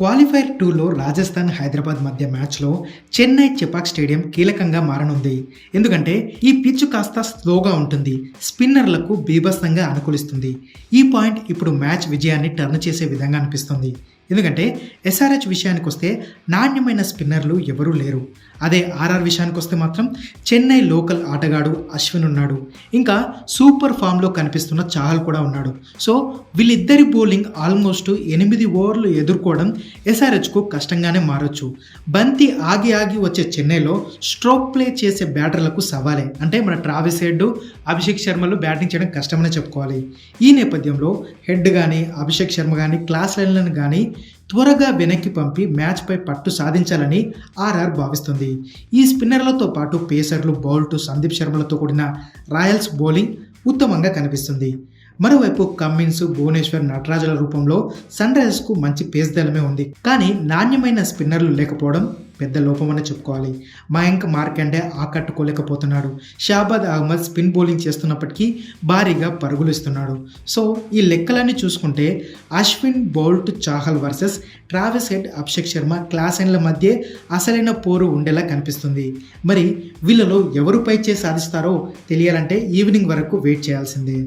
Qualifier టూలో రాజస్థాన్ హైదరాబాద్ మధ్య మ్యాచ్లో చెన్నై చెపాక్ స్టేడియం కీలకంగా మారనుంది. ఎందుకంటే ఈ పిచ్ కాస్త స్లోగా ఉంటుంది. స్పిన్నర్లకు బీభత్సంగా అనుకూలిస్తుంది. ఈ పాయింట్ ఇప్పుడు మ్యాచ్ విజయాన్ని టర్న్ చేసే విధంగా అనిపిస్తుంది. ఎందుకంటే ఎస్ఆర్హెచ్ విషయానికి వస్తే నాణ్యమైన స్పిన్నర్లు ఎవరూ లేరు. అదే ఆర్ఆర్ విషయానికి వస్తే మాత్రం చెన్నై లోకల్ ఆటగాడు అశ్విన్ ఉన్నాడు. ఇంకా సూపర్ ఫామ్లో కనిపిస్తున్న చాహల్ కూడా ఉన్నాడు. సో వీళ్ళిద్దరి బౌలింగ్ ఆల్మోస్ట్ ఎనిమిది ఓవర్లు ఎదుర్కోవడం ఎస్ఆర్హెచ్కు కష్టంగానే మారొచ్చు. బంతి ఆగి ఆగి వచ్చే చెన్నైలో స్ట్రోక్ ప్లే చేసే బ్యాటర్లకు సవాలే. అంటే మన ట్రావిస్ హెడ్ అభిషేక్ శర్మలు బ్యాటింగ్ చేయడం కష్టమనే చెప్పుకోవాలి. ఈ నేపథ్యంలో హెడ్ కానీ అభిషేక్ శర్మ కానీ క్లాస్ లైన్లను కానీ త్వరగా వెనక్కి పంపి మ్యాచ్పై పట్టు సాధించాలని ఆర్ఆర్ భావిస్తుంది. ఈ స్పిన్నర్లతో పాటు పేసర్లు బౌల్ట్ సందీప్ శర్మలతో కూడిన రాయల్స్ బౌలింగ్ ఉత్తమంగా కనిపిస్తుంది. మరోవైపు కమ్మిన్స్ భువనేశ్వర్ నటరాజుల రూపంలో సన్ రైజర్స్కు మంచి పేస్ దళమే ఉంది. కానీ నాణ్యమైన స్పిన్నర్లు లేకపోవడం పెద్ద లోపమని చెప్పుకోవాలి. మయాంక్ మార్కండే ఆకట్టుకోలేకపోతున్నాడు. షాబాద్ అహ్మద్ స్పిన్ బౌలింగ్ చేస్తున్నప్పటికీ భారీగా పరుగులు ఇస్తున్నాడు సో ఈ లెక్కలన్నీ చూసుకుంటే Ashwin Boult Chahal versus Travis Head Abhishek Sharma క్లాసెన్ల మధ్య అసలైన పోరు ఉండేలా కనిపిస్తుంది. మరి వీళ్ళలో ఎవరు పై చేసి సాధిస్తారో తెలియాలంటే ఈవినింగ్ వరకు వెయిట్ చేయాల్సిందే.